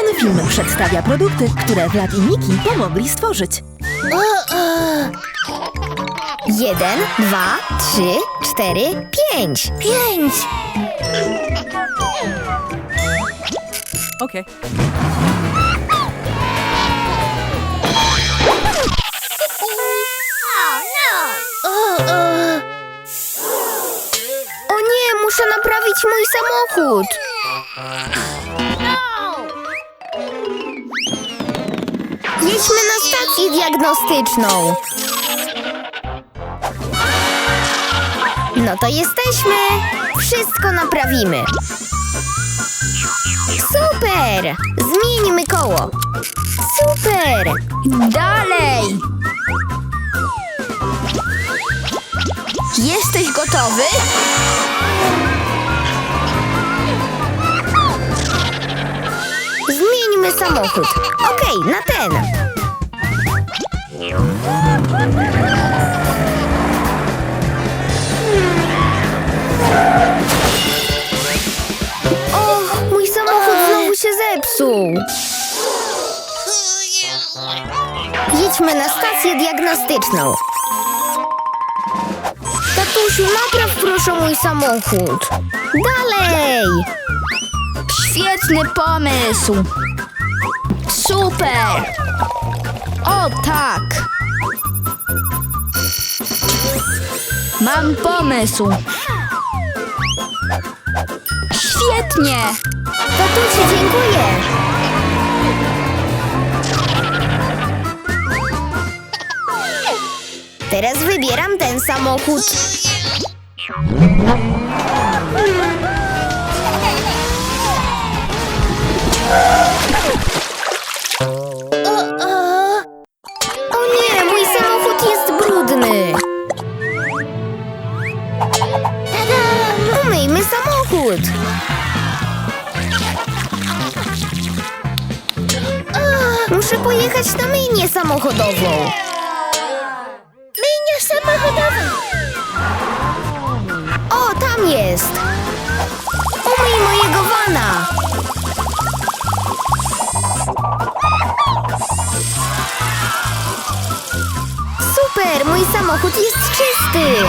Ten film przedstawia produkty, które Vlad i Niki pomogli stworzyć. Jeden, dwa, trzy, cztery, pięć. Pięć! Okay. O nie, muszę naprawić mój samochód. Jedźmy na stację diagnostyczną. No to jesteśmy. Wszystko naprawimy. Super! Zmieńmy koło. Super! Dalej! Jesteś gotowy? Zmieńmy samochód. Okej, na ten. O, mój samochód znowu się zepsuł. Jedźmy na stację diagnostyczną. Tatusiu, napraw proszę mój samochód. Dalej! Świetny pomysł! Super! O tak! Mam pomysł! Świetnie! Tatusiu, dziękuję! Teraz wybieram ten samochód. Samochód. Muszę pojechać na myjnię samochodową. Myjnia samochodowa. O, tam jest. Umyj mojego wana. Super, mój samochód jest czysty.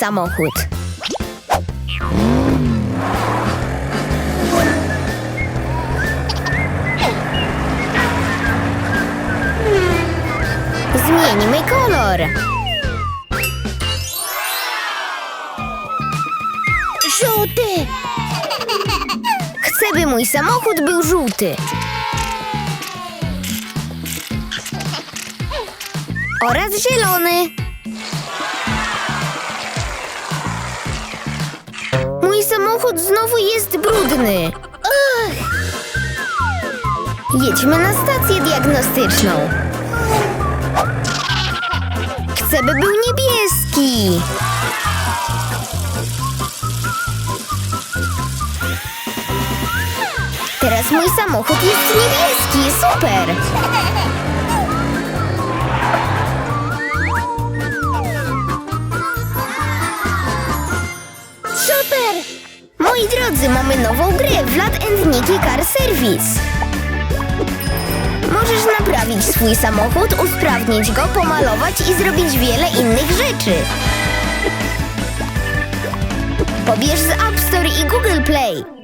Samochód. Zmieńmy kolor. Żółty. Chcę, by mój samochód był żółty. Oraz zielony. Samochód znowu jest brudny. Ugh. Jedźmy na stację diagnostyczną. Chcę, by był niebieski. Teraz mój samochód jest niebieski. Super! Drodzy, mamy nową grę Vlad and Car Service. Możesz naprawić swój samochód, usprawnić go, pomalować i zrobić wiele innych rzeczy. Pobierz z App Store i Google Play.